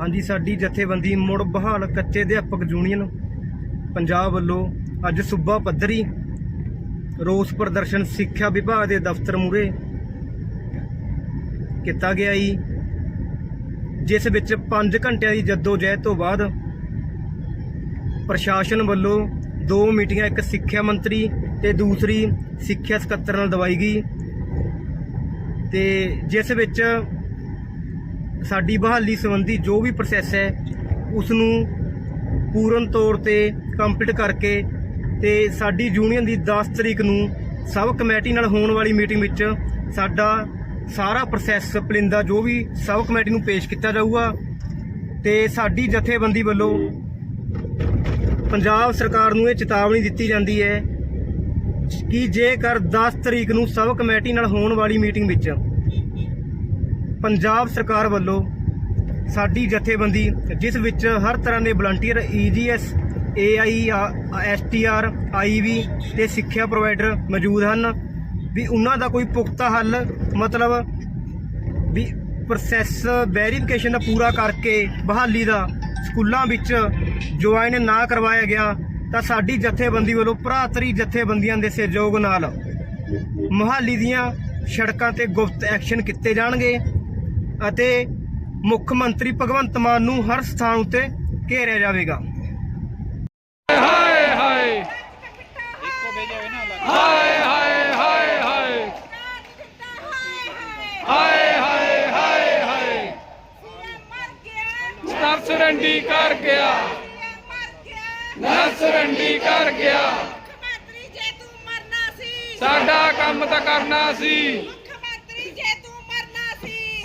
ਹਾਂਜੀ, ਸਾਡੀ ਜਥੇਬੰਦੀ ਮੁੜ ਬਹਾਲ ਕੱਚੇ ਅਧਿਆਪਕ ਯੂਨੀਅਨ ਪੰਜਾਬ ਵੱਲੋਂ ਅੱਜ ਸੂਬਾ ਪੱਧਰੀ ਰੋਸ ਪ੍ਰਦਰਸ਼ਨ ਸਿੱਖਿਆ ਵਿਭਾਗ ਦੇ ਦਫ਼ਤਰ ਮੂਹਰੇ ਕੀਤਾ ਗਿਆ ਜੀ, ਜਿਸ ਵਿੱਚ 5 ਘੰਟਿਆਂ ਦੀ ਜਹਿਦ ਤੋਂ ਬਾਅਦ ਪ੍ਰਸ਼ਾਸਨ ਵੱਲੋਂ ਦੋ ਮੀਟਿੰਗਾਂ, ਇੱਕ ਸਿੱਖਿਆ ਮੰਤਰੀ ਤੇ ਦੂਸਰੀ ਸਿੱਖਿਆ ਸਕੱਤਰ ਨਾਲ ਦਵਾਈ ਗਈ ਤੇ ਜਿਸ ਵਿੱਚ ਸਾਡੀ ਬਹਾਲੀ ਸੰਬੰਧੀ ਜੋ ਵੀ ਪ੍ਰੋਸੈਸ ਹੈ ਉਸ ਨੂੰ ਪੂਰਨ ਤੌਰ ਤੇ ਕੰਪਲੀਟ ਕਰਕੇ ਤੇ ਸਾਡੀ ਯੂਨੀਅਨ ਦੀ 10 ਤਰੀਕ ਨੂੰ ਸਬ ਕਮੇਟੀ ਨਾਲ ਹੋਣ ਵਾਲੀ ਮੀਟਿੰਗ ਵਿੱਚ ਸਾਡਾ ਸਾਰਾ ਪ੍ਰੋਸੈਸ ਪਲਿੰਦਾ ਜੋ ਵੀ ਸਬ ਕਮੇਟੀ ਨੂੰ ਪੇਸ਼ ਕੀਤਾ ਜਾਊਗਾ ਤੇ ਸਾਡੀ ਜਥੇਬੰਦੀ ਵੱਲੋਂ ਪੰਜਾਬ ਸਰਕਾਰ ਨੂੰ ਇਹ ਚੇਤਾਵਨੀ ਦਿੱਤੀ ਜਾਂਦੀ ਹੈ ਕਿ ਜੇਕਰ 10 ਤਰੀਕ ਨੂੰ ਸਬ ਕਮੇਟੀ ਨਾਲ ਹੋਣ ਵਾਲੀ ਮੀਟਿੰਗ ਵਿੱਚ ਪੰਜਾਬ ਸਰਕਾਰ ਵੱਲੋਂ ਸਾਡੀ ਜਥੇਬੰਦੀ, ਜਿਸ ਵਿੱਚ ਹਰ ਤਰ੍ਹਾਂ ਦੇ volunteer EGS AI STR IV ਤੇ ਸਿੱਖਿਆ ਪ੍ਰੋਵਾਈਡਰ ਮੌਜੂਦ ਹਨ। ਵੀ ਉਹਨਾਂ ਦਾ ਕੋਈ ਪੁਖਤਾ ਹੱਲ, ਮਤਲਬ ਵੀ ਪ੍ਰੋਸੈਸ ਵੈਰੀਫਿਕੇਸ਼ਨ ਦਾ ਪੂਰਾ ਕਰਕੇ ਬਹਾਲੀ ਦਾ ਸਕੂਲਾਂ ਵਿੱਚ ਜੁਆਇਨ ਨਾ ਕਰਵਾਇਆ ਗਿਆ, ਤਾਂ ਸਾਡੀ ਜਥੇਬੰਦੀ ਵੱਲੋਂ ਭਰਾਤਰੀ ਜਥੇਬੰਦੀਆਂ ਦੇ ਸਹਿਯੋਗ ਨਾਲ ਮੁਹਾਲੀ ਦੀਆਂ ਸੜਕਾਂ ਤੇ ਗੁਪਤ ਐਕਸ਼ਨ ਕੀਤੇ ਜਾਣਗੇ। ਅਤੇ ਮੁੱਖ ਮੰਤਰੀ ਭਗਵੰਤ ਮਾਨ ਨੂੰ ਹਰ ਸਥਾਨ ਉੱਤੇ ਘੇਰਿਆ ਜਾਵੇਗਾ। ਹਾਏ ਹਾਏ। ਹਾਏ ਹਾਏ ਹਾਏ ਹਾਏ। ਹਾਏ ਹਾਏ ਹਾਏ ਹਾਏ। ਨਰਸਰੰਡੀ ਕਰ ਗਿਆ। ਨਰਸਰੰਡੀ ਕਰ ਗਿਆ। ਮੁੱਖਮੰਤਰੀ ਜੇ ਤੂੰ ਮਰਨਾ ਸੀ। ਸਾਡਾ ਕੰਮ ਤਾਂ ਕਰਨਾ ਸੀ।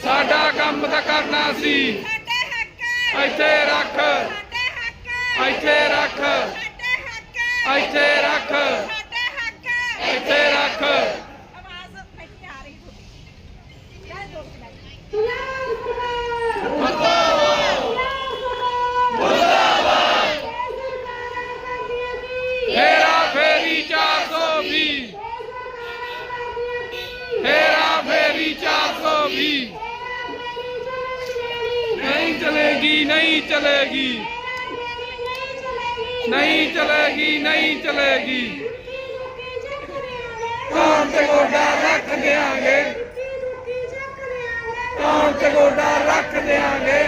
ਸਾਡਾ ਕੰਮ ਤਾਂ ਕਰਨਾ ਸੀ। ਸਾਡੇ ਹੱਕ ਇੱਥੇ ਰੱਖ। ਸਾਡੇ ਹੱਕ ਇੱਥੇ ਰੱਖ। ਸਾਡੇ ਹੱਕ ਇੱਥੇ ਰੱਖ। ਸਾਡੇ ਹੱਕ ਇੱਥੇ ਰੱਖ। ਆਵਾਜ਼ ਨਹੀਂ ਆ ਰਹੀ ਤੁਹਾਡੀ। ਕਿਆ ਦੋਸਤ ਫੇਰਾ ਫੇਰੀ 420 ਫੇਰਾ ਫੇਰੀ 420 नहीं चलेगी नहीं चलेगी नहीं चलेगी नहीं चलेगी ਕੌਣ ਤੇ ਗੋਡਾ ਰੱਖ ਦੇਾਂਗੇ ਕੌਣ ਤੇ ਗੋਡਾ ਰੱਖ ਦੇਾਂਗੇ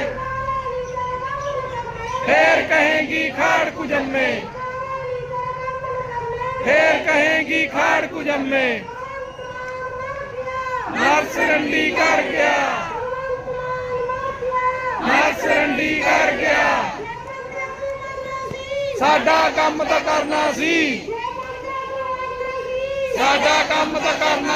ਫੇਰ ਕਹੇਗੀ, ਖਾੜ ਕੁਜੰਮੇ ਫੇਰ ਕਹੇਗੀ, ਖਾੜ ਕੁਜੰਮੇ ਨਰਸ ਰੰਡੀ ਕਰ ਗਿਆ। ਨਰਸਰੰਡੀ ਕਰ ਗਿਆ। ਸਾਡਾ ਕੰਮ ਤਾਂ ਕਰਨਾ ਸੀ। ਸਾਡਾ ਕੰਮ ਤਾਂ ਕਰਨਾ